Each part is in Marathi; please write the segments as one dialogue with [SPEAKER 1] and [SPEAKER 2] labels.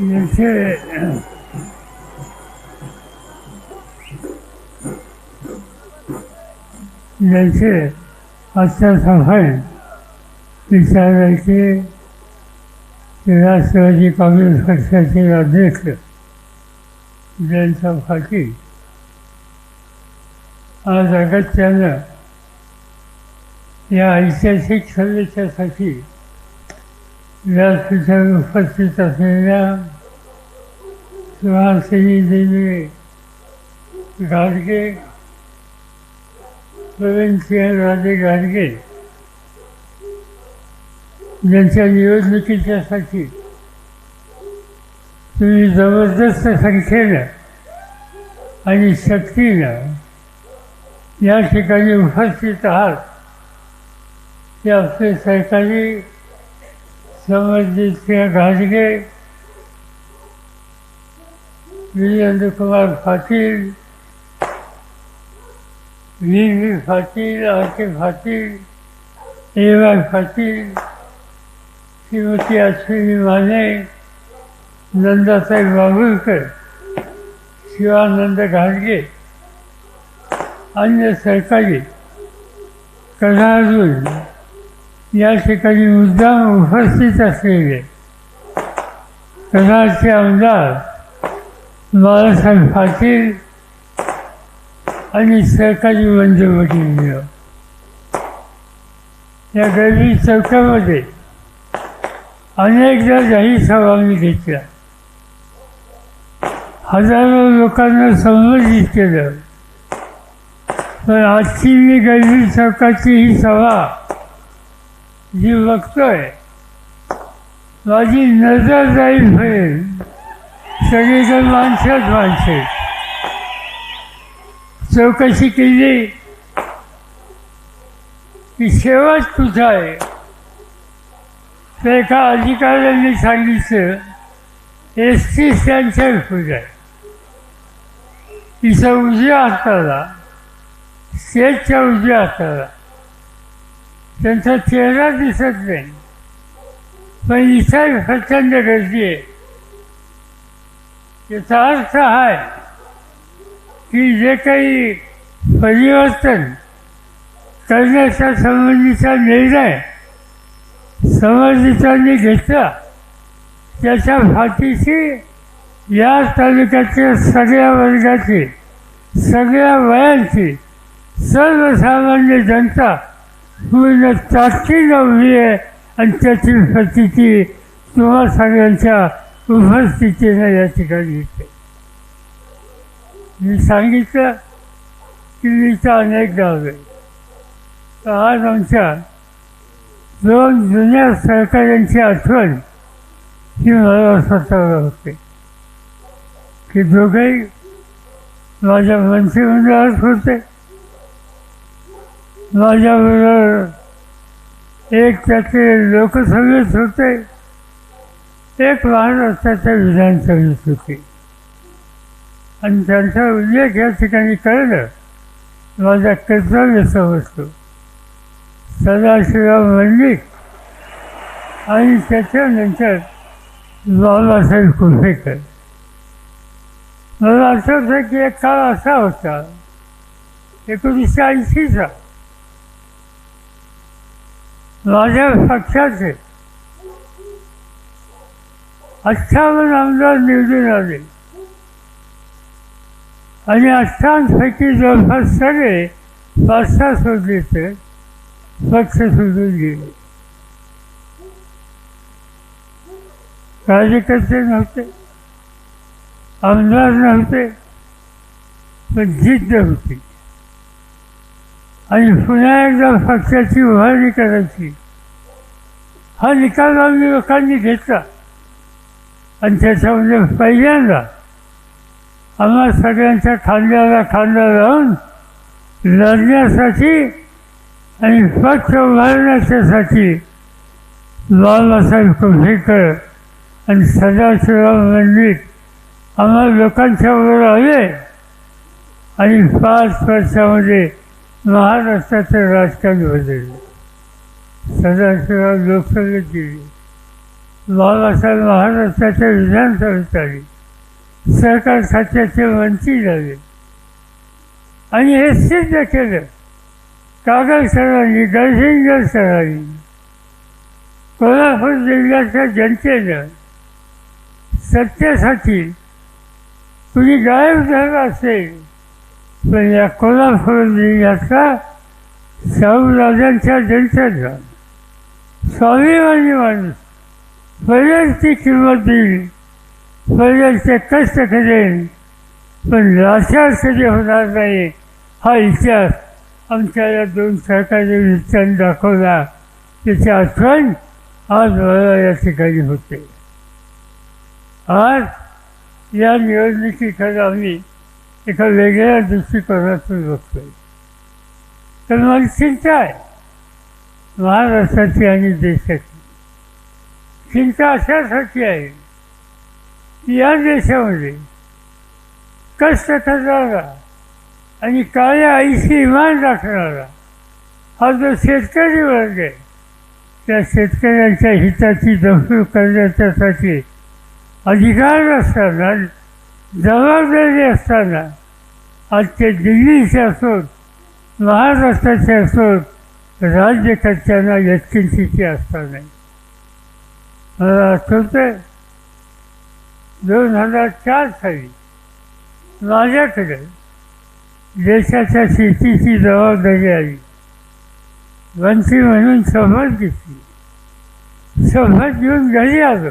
[SPEAKER 1] यांचे यांचे आजच्या विचारायचे ते राष्ट्रवादी काँग्रेस पक्षाचे अध्यक्ष जयंत पाटील आज अगत्यानं या ऐतिहासिक या व्यासपीठावर उपस्थित असलेल्या सुहासिनी देवी गाडगे प्रवीणसिंह राजे गाडगे यांच्या निवडणुकीच्यासाठी तुम्ही जबरदस्त संख्येनं आणि शक्तीनं या ठिकाणी उपस्थित आहात. ते आपले सरकारी समर्जित घाटगे Virendra Kumar Patil V V Patil R के पाटील ए वाय पाटील श्रीमती अश्विनी माने नंदासाहेब बाबुळकर शिवानंद घाटगे अन्य सरकारी कलाजून या ठिकाणी मुद्दाम उपस्थित असलेले कराडचे आमदार बाळासाहेब पाटील आणि सरकारी मंत्रिमंडळ या गरबी चौकामध्ये अनेकदा जाहीर सभा मी घेतल्या. हजारो लोकांना संबोधित केलं. पण आजची मी गरबी चौकाची ही सभा जी बघतोय माझी नजर जाईल होईल सगळीकडे माणसंच माणसे. चौकशी केली की शेवट तुझा आहे. तर एका अधिकाऱ्यांनी सांगितलं एस टी स्टँडच्या पुढे आहे. तिचं उजव्या हाताला स्टेजच्या उजव्या हाताला. त्यांचा चेहरा दिसत नाही. पण इतर प्रचंड गर्दी आहे. याचा अर्थ हा आहे की जे काही परिवर्तन करण्याच्या संबंधीचा निर्णय संबंधितांनी घेतला त्याच्या फाटीशी या तालुक्यातील सगळ्या वर्गाची सगळ्या वयांची सर्वसामान्य जनता पूर्ण नववी आहे. आणि त्याची प्रतिती तुम्हा सगळ्यांच्या उपस्थितीनं या ठिकाणी येते. मी सांगितलं की मीचा अनेक अनेकदा आहे. आज आमच्या दोन जुन्या सहकार्यांची आठवण ही मला स्वतःला होते. की दोघेही माझ्या मंत्रिमंडळात होते. माझ्याबरोबर एक त्याचे लोकसभेत होते एक महाराष्ट्राच्या विधानसभेत होते. आणि त्यांचा उल्लेख या ठिकाणी कळलं माझा कर्तव्य समजतो. सदाशिवराव मंडिक आणि त्याच्यानंतर बाबासाहेब कुंभेकर. मला आठवतं की एक काळ असा होता एकोणीसशे ऐंशीचा. माझ्या पक्षाचे अठ्ठावन्न आमदार निवडून आले. आणि अठ्ठावन्नपैकी जवळपास सगळे पाच सहा सोडले तर पक्ष सोडून गेले. कार्यकर्ते नव्हते आमदार नव्हते पण जिद्द होती. आणि पुन्हा एकदा पक्षाची उभारणी करायची. हा निकाल आम्ही लोकांनी घेतला. आणि त्याच्यामध्ये पहिल्यांदा आम्हा सगळ्यांच्या खांद्याला खांदा लावून लढण्यासाठी आणि पक्ष उभारण्याच्यासाठी बाबासाहेब कुंभेकर आणि सदाशिवराव मंदिर आम्हा लोकांच्या वर आले. आणि पाच वर्षामध्ये महाराष्ट्राचं राजकारण बदललं. सदाशिवराव लोकसभेत गेली. बाबासाहेब महाराष्ट्राच्या विधानसभेत आले. सरकार खात्याचे मंत्री झाले. आणि हे सिद्ध केलं. कागल सरांनी गडसिंगर सरांनी कोल्हापूर जिल्ह्याच्या जनतेनं सत्तेसाठी कुणी गायब झाला असेल पण या कोल्हापूर जिल्ह्यातला शाहू राजांच्या जनतेचा स्वाभिमानी माणूस पहिल्याची किंमत देईल पहिलेच ते कष्ट करेल पण लाचार कधी होणार नाही हा इतिहास आमच्या या दोन सरकारी विचार दाखवला. त्याची आठवण आज मला या ठिकाणी होते. आज या निवडणुकीकडे आम्ही एका वेगळ्या दृष्टिकोनातून बघतोय. तर मला चिंता आहे महाराष्ट्राची आणि देशाची. चिंता अशासाठी आहे की या देशामध्ये कष्ट करणारा आणि काळ्या आईशी इमान राखणारा हा जो शेतकरी वर्ग आहे त्या शेतकऱ्यांच्या हिताची दखल करण्याच्यासाठी अधिकार असताना जबाबदारी असताना आज ते दिल्लीचे असोत महाराष्ट्राचे असोत राज्यकर्त्यांना व्यक्तींची असताना मला आठवतं दोन हजार चार साली माझ्याकडे देशाच्या शेतीची जबाबदारी आली. मंत्री म्हणून शपथ घेतली. शपथ घेऊन घरी आलो.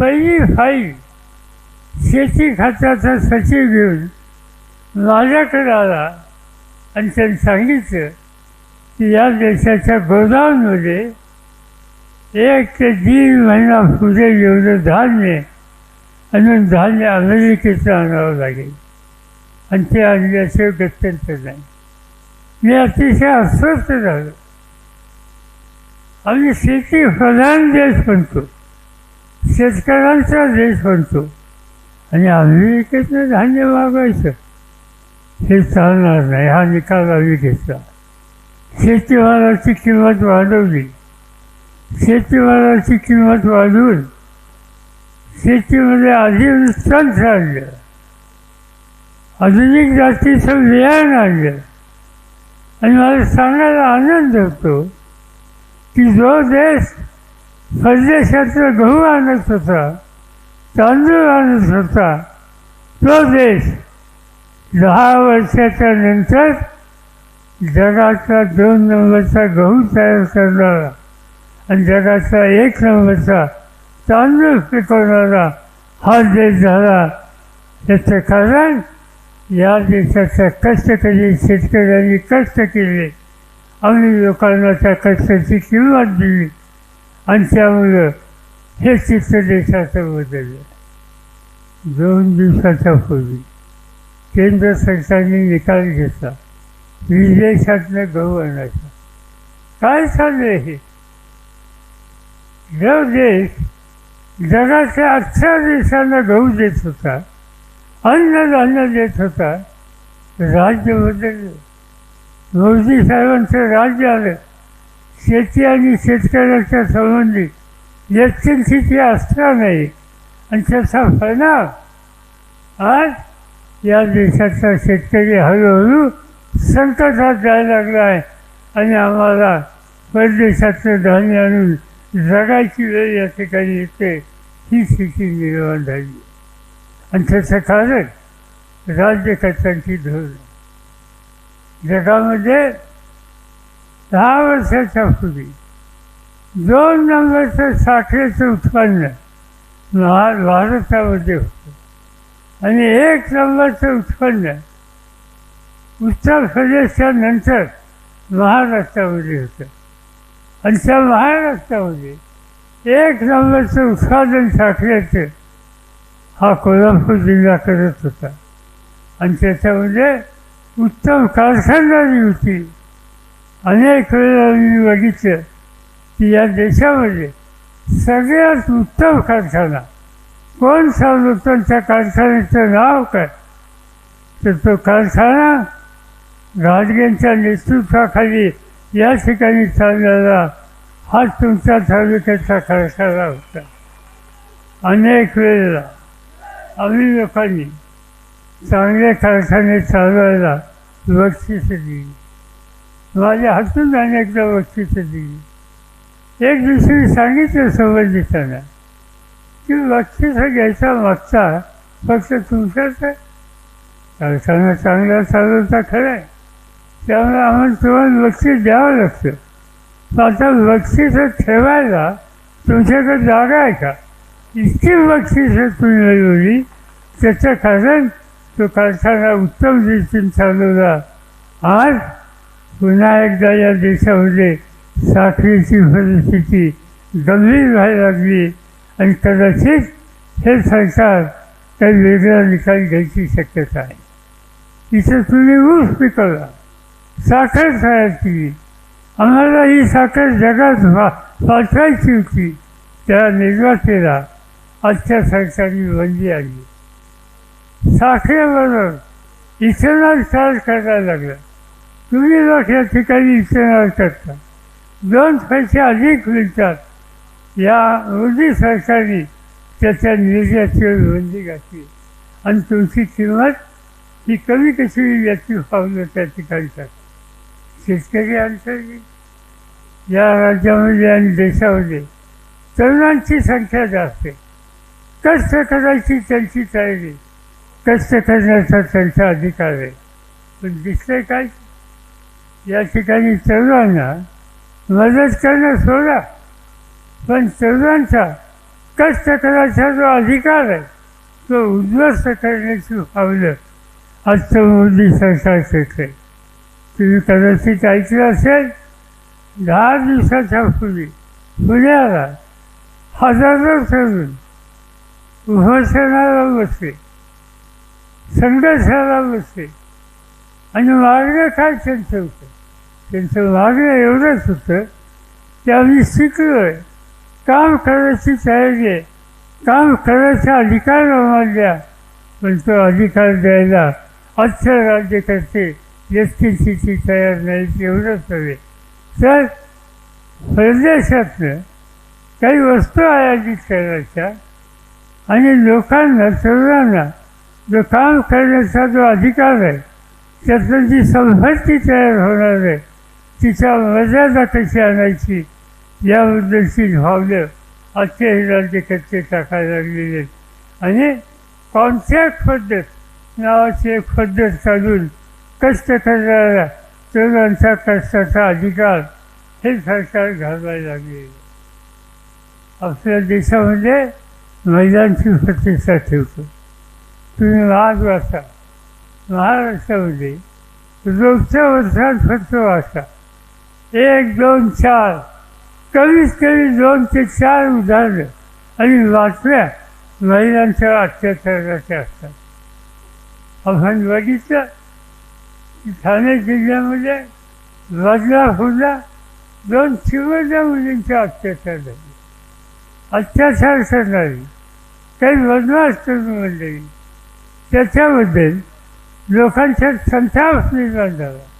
[SPEAKER 1] पहिली फाईल शेती खात्याचा सचिव घेऊन माझ्याकडे आला आणि त्यांनी सांगितलं की या देशाच्या गोदाममध्ये एक ते दीड महिना पुढे एवढं धान्य अजून धान्य अमेरिकेचं आणावं लागेल. आणि ते आणल्याचे गत्यंतर नाही. मी अतिशय अस्वस्थ झालो. आम्ही शेती प्रधान देश म्हणतो. शेतकऱ्यांचा देश म्हणतो. आणि अमेरिकेतनं धान्य मागायचं. हे चालणार नाही. हा निकाल आम्ही घेतला. शेतीमालाची किंमत वाढवली. शेतीमालाची किंमत वाढवून शेतीमध्ये आधी नुकसान आणलं आधुनिक जातीचं विहान आणलं. आणि मला सांगायला आनंद होतो की जो देश परदेशातलं गहू आणत होता तांदूळ आणत होता तो देश दहा वर्षाच्या नंतर जगाचा दोन नंबरचा गहू तयार करणारा आणि जगाचा एक नंबरचा तांदूळ पिकवणारा हा देश झाला. त्याचं कारण या देशाच्या कष्टकरी शेतकऱ्यांनी कष्ट केले आम्ही लोकांना त्या कष्टाची किंमत दिली. आणि त्यामुळं हे चित्र देशाचं बदललं दोन दिवसाच्या पूर्वी केंद्र सरकारने निकाल घेतला. विदेशातनं गहू आणायचा. काय चाललंय हे? जो देश जगाच्या अठरा देशांना गहू देत होता अन्नधान्य देत होता राज्य बदललं. मोदी साहेबांचं राज्य आलं. शेती आणि शेतकऱ्याच्या संबंधित व्यक्ती स्थिती असणार नाही. आणि त्याचा परिणाम आज या देशाचा शेतकरी हळूहळू संकटात जायला लागला आहे. आणि आम्हाला परदेशातलं धान्य आणून जगायची वेळ या ठिकाणी येते ही स्थिती निर्माण झाली. आणि त्याचं कारण राज्यकर्त्यांची धोरण जगामध्ये दहा वर्षाच्या पूर्वी दोन नंबरचं साठेचं उत्पन्न. महा भारतामध्ये होतं. आणि एक नंबरचं उत्पन्न उत्तर प्रदेशच्या नंतर महाराष्ट्रामध्ये होतं. आणि त्या महाराष्ट्रामध्ये एक नंबरचं उत्पादन साठल्याचं हा कोल्हापूर जिल्हा करत होता. आणि त्याच्यामध्ये उत्तम कारखानदारी होती. अनेक वेळा मी बघितलं. या देशामध्ये सगळ्यात उत्तम कारखाना कोण सांगतो त्या कारखान्याचं नाव काय? तर तो कारखाना राजगेंच्या नेतृत्वाखाली या ठिकाणी चाललेला हा तुमच्या तालुक्याचा कारखाना होता. अनेक वेळेला आम्ही लोकांनी चांगले कारखाने चालवायला बक्षिसं दिली. माझ्या हातून अनेकदा बक्षिसं दिली. एक दिवशी सांगितलं संबंधितांना की बक्षीस घ्यायचा मागचा फक्त तुमचाच आहे. चालताना चांगला चालवता खरं आहे त्यामुळे आम्हाला तुम्हाला बक्षीस द्यावं लागतं. पण आता बक्षीस ठेवायला तुमच्याकडे जागा आहे का? इतकी बक्षिसं तुम्ही मिळवली. त्याचं कारण तो कारखाना उत्तम दृष्टीने चालवला. आज पुन्हा एकदा या देशामध्ये साखरेची परिस्थिती गंभीर व्हायला लागली. आणि कदाचित हे सरकार काही वेगळा निकाल घ्यायची शक्यता आहे. इथे तुम्ही ऊस पिकवला. साखर तयार केली. आम्हाला ही साखर जगात वा पाठवायची होती. त्या निर्वातेला आजच्या सरकारने बंदी आली साखरेबरोबर इथेनॉल तयार करायला लागलं. तुम्ही लोक या ठिकाणी इथेनॉल करता. दोन पैसे अधिक मिळतात. या मोदी सरकारने त्याच्या निर्यातीवर बंदी घातली. आणि तुमची किंमत ही कमी कशी याची पावलं त्या ठिकाणी शेतकरी अंतर्गत या राज्यामध्ये आणि देशामध्ये तरुणांची संख्या जास्त आहे. कष्ट करायची त्यांची तयारी कष्ट करण्याचा त्यांचा अधिकार आहे. पण दिसतंय काय? या ठिकाणी तरुणांना मदत करणं सोडा. पण तरुणांचा कष्ट करायचा जो अधिकार आहे तो उद्ध्वस्त करण्याची पावलं आजचं मोदी सरकार करते तुम्ही कदाचित ऐकलं असेल दहा दिवसाच्या पूर्वी पुण्याला हजारो तरुण उपोषणाला बसले संघर्षाला बसले आणि मार्ग काय त्यांचं होतं त्यांचं मागणं एवढंच होतं की आम्ही शिकलो आहे काम करायची तयारी आहे काम करायचा अधिकार आम्हाला. द्या पण तो अधिकार द्यायला आजच्या राज्यकर्ते व्यक्तीची तयार नाही एवढंच हवे तर परदेशातनं काही वस्तू आयातीत करायच्या आणि लोकांना तरुणांना जो काम करण्याचा जो अधिकार आहे त्यातनं जी संपत्ती तयार होणार आहे तिच्या मर्यादा कशी आणायची याबद्दलची भावलं. आजचे हे राज्यकर्ते टाकायला लागलेले. आहेत आणि कॉन्ट्रॅक्ट पद्धत नावाची एक पद्धत काढून कष्ट करणाऱ्या तरुणांचा कष्टाचा अधिकार हे सरकार घालवायला लागले. आपल्या देशामध्ये महिलांची प्रतिष्ठा ठेवतो. तुम्ही महाग वाचा. महाराष्ट्रामध्ये रोजच्या वर्षात फक्त वाचा. एक दोन चार. कमीत कमी दोन ते चार उदाहरणं. आणि बातम्या महिलांच्या अत्याचाराच्या असतात. आपण बघितलं की ठाणे जिल्ह्यामध्ये बदलापूरला दोन चिवडल्या मुलींचे अत्याचार झाले. अत्याचार करणारी काही बदमाश करून मंडळी त्याच्याबद्दल लोकांच्या संताप निर्माण झाला.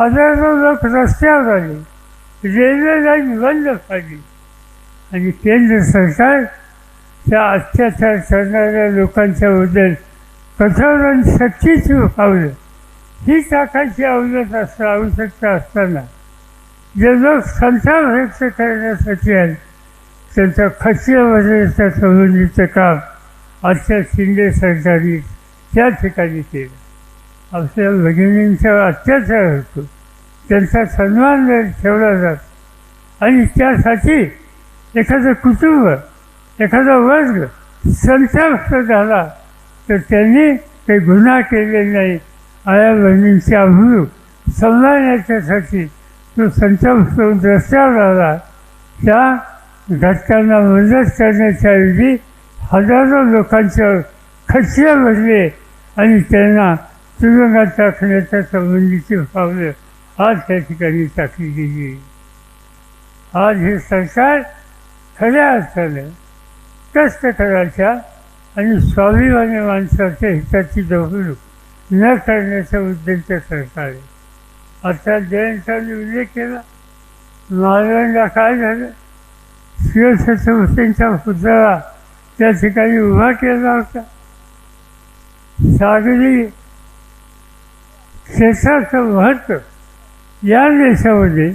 [SPEAKER 1] हजारो लोक रस्त्यावर आले रेल्वे लाईन बंद पाडली. आणि केंद्र सरकार त्या अत्याचार करणाऱ्या लोकांच्याबद्दल कठोर आणि सच्चीच पावलं ही टाकायची अवगत असं आवश्यकता असताना जे लोक संताप व्यक्त करण्यासाठी आहेत त्यांचा खचल्यावरच्या संबंधीचं काम आजच्या शिंदे सरकारने त्या ठिकाणी केलं. आपल्या भगिनींचा अत्याचार होतो. त्यांचा सन्मान ठेवला जातो आणि त्यासाठी एखादं कुटुंब एखादा वर्ग संतप्त झाला तर त्यांनी काही गुन्हा केले नाही. आया बहिणींची अभूळ सांभाळण्याच्यासाठी तो संतप्त होऊन रस्त्यावर आला. त्या घटकांना मदत करण्याच्या ऐवजी हजारो लोकांच्या खचले भरले आणि त्यांना तुरुंगात टाकण्याच्या संबंधीची पावलं आज त्या ठिकाणी टाकली गेली आज हे सरकार खऱ्या अर्थानं कष्ट करायच्या आणि स्वाभिमानी माणसाच्या हिताची दफणूक न करण्याच्या उद्देश सरकार आहे आता जयंतांनी उल्लेख केला महाराजांना काय झालं शिवछत्रपतींचा पुतळा त्या ठिकाणी उभा केला होता सागरी क्षेत्राचं महत्त्व या देशामध्ये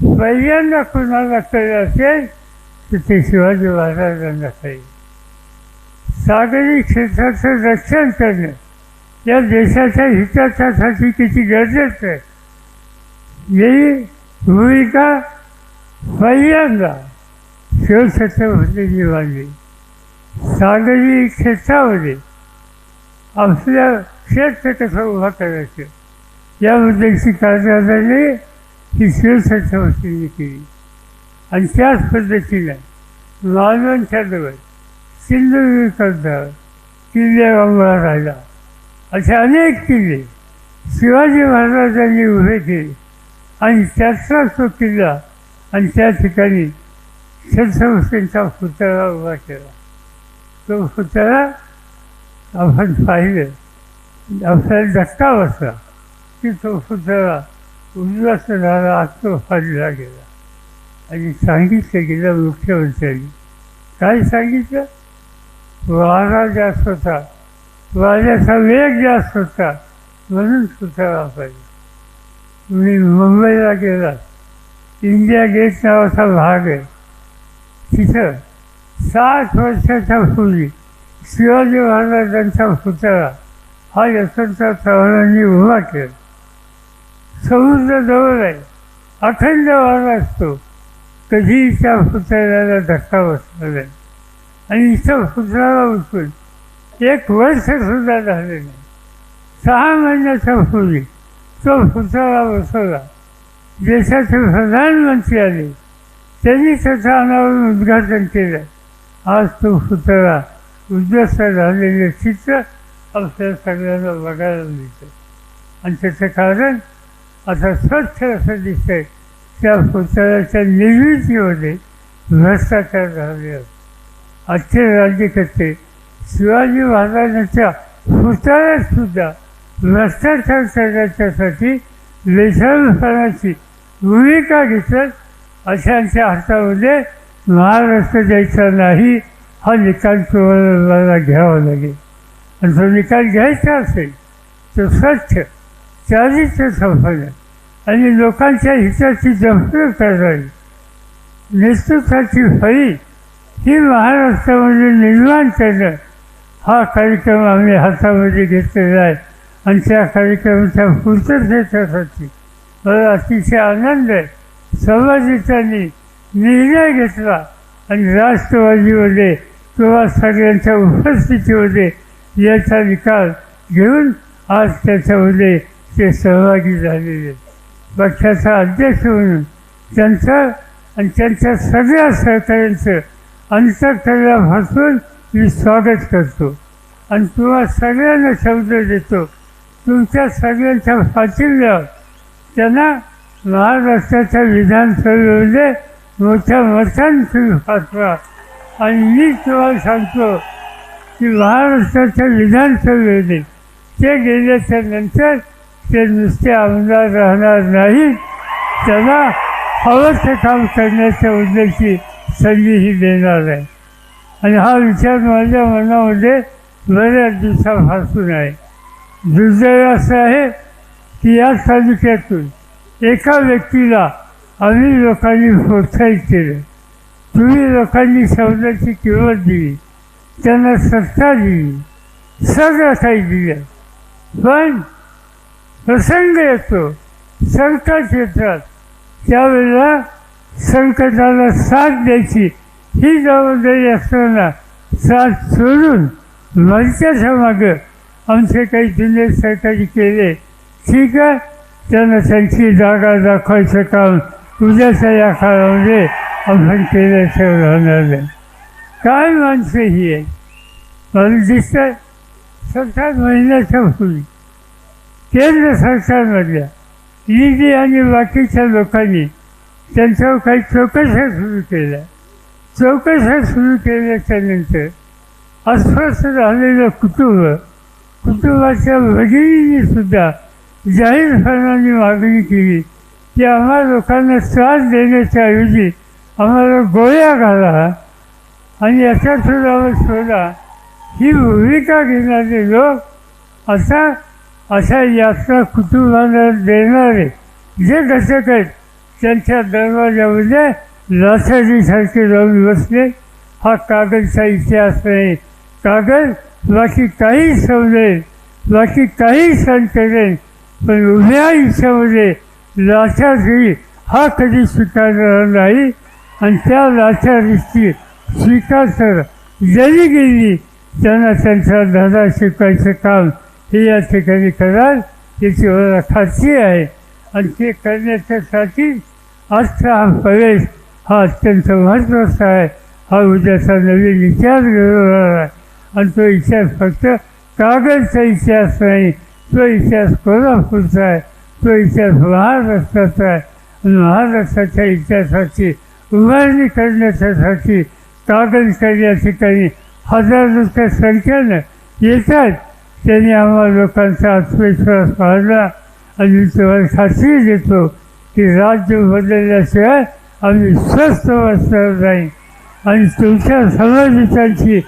[SPEAKER 1] पहिल्यांदा कुणाला कळलं असेल तर ते शिवाजी महाराजांना कळेल सागरी क्षेत्राचं रक्षण करणं या देशाच्या हिताच्यासाठी किती गरजेचं आहे? ही भूमिका पहिल्यांदा शिवछत्रपतींनी मांडली. सागरी क्षेत्रामध्ये आपल्या क्षेत्र कसं उभा करायचं? याबद्दलची कार्यवाही ही शिवछत्रपतींनी केली. आणि त्याच पद्धतीनं मालवणच्या जवळ सिंधुदुर्ग किल्ले उभा राहिला. असे अनेक किल्ले शिवाजी महाराजांनी उभे केले. आणि त्याचा तो किल्ला आणि त्या ठिकाणी छत्रपतींचा पुतळा उभा केला. तो पुतळा आपण पाहिलं आपल्याला धक्का बसला. की तो पुतळा उद्ध्वस्त झाला आत्मफाडला गेला आणि सांगितलं गेलं मुख्यमंत्र्यांनी काय सांगितलं वारा जास्त होता वाऱ्याचा वेग जास्त होता म्हणून पुतळा पाहिजे तुम्ही मुंबईला गेला इंडिया गेट नावाचा भाग आहे तिथं साठ वर्षाच्या पूर्वी शिवाजी महाराजांचा पुतळा हा यशवंतराव चव्हाणांनी उभा केला समुद्र जवळ आहे. अथंड वारा असतो. कधीही त्या पुतळ्याला धक्का बसला नाही. आणि इथं पुतळ्याला उचलून एक वर्षसुद्धा झाले नाही. सहा महिन्याच्या पूर्वी तो पुतळा बसवला. देशाचे प्रधानमंत्री आले. त्यांनी त्याचं अनावरण उद्घाटन केलं. आज तो पुतळा उद्ध्वस्त झालेले चित्र आपल्या सगळ्यांना बघायला मिळतं. आणि त्याचं कारण आता स्वच्छ असं दिसतंय त्या पुतळ्याच्या निर्मितीमध्ये भ्रष्टाचार झाले आजचे राज्यकर्ते शिवाजी महाराजांच्या पुतळ्यात सुद्धा भ्रष्टाचार करण्याच्यासाठी लेखनपणाची भूमिका घेतात. अशांच्या हातामध्ये महाराष्ट्र द्यायचा नाही हा निकाल तुम्हाला घ्यावा लागेल. आणि जो निकाल घ्यायचा असेल तर स्वच्छ चारित्र्य संपलं आणि लोकांच्या हिताची जपणूक करावी नेतृत्वाची फळी ही महाराष्ट्रामध्ये निर्माण करणं हा कार्यक्रम आम्ही हातामध्ये घेतलेला आहे. आणि त्या कार्यक्रमाच्या पूर्ततेसाठी मला अतिशय आनंद आहे. संवादितांनी निर्णय घेतला आणि राष्ट्रवादीमध्ये किंवा सगळ्यांच्या उपस्थितीमध्ये याचा निकाल घेऊन आज त्याच्यामध्ये ते सहभागी झालेले पक्षाचा अध्यक्ष म्हणून त्यांचं आणि त्यांच्या सगळ्या सहकाऱ्यांचं अंतकरणापासून मी स्वागत करतो. आणि तुम्हा सगळ्यांना शब्द देतो. तुमच्या सगळ्यांच्या पाठिंब्यावर त्यांना महाराष्ट्राच्या विधानसभेमध्ये मोठ्या मतान तुम्ही पाठवा. आणि मी तुम्हाला सांगतो की महाराष्ट्राच्या विधानसभेने ते गेल्याच्यानंतर ते नुसते आमदार राहणार नाहीत त्यांना हवं ते काम करण्याच्या उद्देशी संधीही देणार आहे. आणि हा विचार माझ्या मनामध्ये बऱ्याच दिवसापासून आहे. दुर्दैव असं आहे की या तालुक्यातून एका व्यक्तीला आम्ही लोकांनी प्रोत्साहित केलं. तुम्ही लोकांनी शब्दाची किंमत दिली त्यांना सत्ता दिली सगळं काही दिलं. पण प्रसंग येतो. संकट येतात. त्यावेळेला संकटाला साथ द्यायची ही जबाबदारी असताना साथ सोडून भलत्याच्या मागं आमचे काही जुने सरकारी केले. ठीक आहे. त्यांना त्यांची जागा दाखवायचं काम उद्याच्या या काळामध्ये आपण केल्याचं राहणार नाही. काय माणसं ही आहे मला दिसतं सतरा महिन्याच्या पूर्वी. केंद्र सरकारमधल्या ईडी आणि बाकीच्या लोकांनी त्यांच्यावर काही चौकशा सुरू केल्या. चौकशा सुरू केल्याच्यानंतर अस्वस्थ झालेलं कुटुंब कुटुंबाच्या भगिनींनी सुद्धा जाहीरपणाने मागणी केली की आम्हा लोकांना त्रास देण्याच्या ऐवजी आम्हाला गोळ्या घाला आणि याच्या सुद्धा शोधा ही भूमिका घेणारे लोक आता अशा यात्रा कुटुंबाला देणारे जे घटक आहेत त्यांच्या दरवाजामध्ये लाथारीसारखे जाऊन बसले. हा कागदचा इतिहास नाही कागद बाकी काही समजेल बाकी काही सण करेल पण उभ्या आयुष्यामध्ये लाचारी हा कधी स्वीकारणार नाही आणि त्या लाचारीची स्वीकार जरी गेली त्यांना त्यांचा धडा शिकवायचं काम हे या ठिकाणी कराल याची मला खात्री आहे. आणि ते करण्याच्यासाठी आजचा हा प्रवेश हा अत्यंत महत्त्वाचा आहे. हा उद्याचा नवीन इतिहास घडवणार आहे. आणि तो इतिहास फक्त कागदचा इतिहास नाही तो इतिहास कोल्हापूरचा आहे. तो इतिहास महाराष्ट्राचा आहे. आणि महाराष्ट्राच्या इतिहासाची उभारणी करण्याच्यासाठी कागदकर या ठिकाणी हजारोच्या संख्येनं येतात. त्यांनी आम्हाला लोकांचा आत्मविश्वास वाढला. आणि मी तुम्हाला खात्री देतो की राज्य बदलल्याशिवाय आम्ही स्वस्थ बसणार नाही. आणि तुमच्या समाजितांची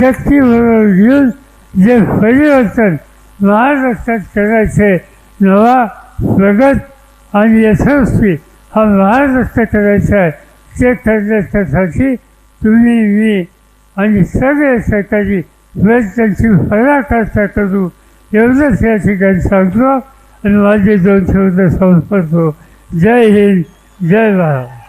[SPEAKER 1] शक्ती बरोबर घेऊन जे परिवर्तन महाराष्ट्रात करायचे नवा प्रगत आणि यशस्वी हा महाराष्ट्र करायचा आहे ते करण्याच्यासाठी तुम्ही मी आणि सगळे सहकारी प्रयत्नांची पराकाष्ठा करू एवढंच या ठिकाणी सांगतो आणि माझे दोन शब्द संपतो जय हिंद जय भारत.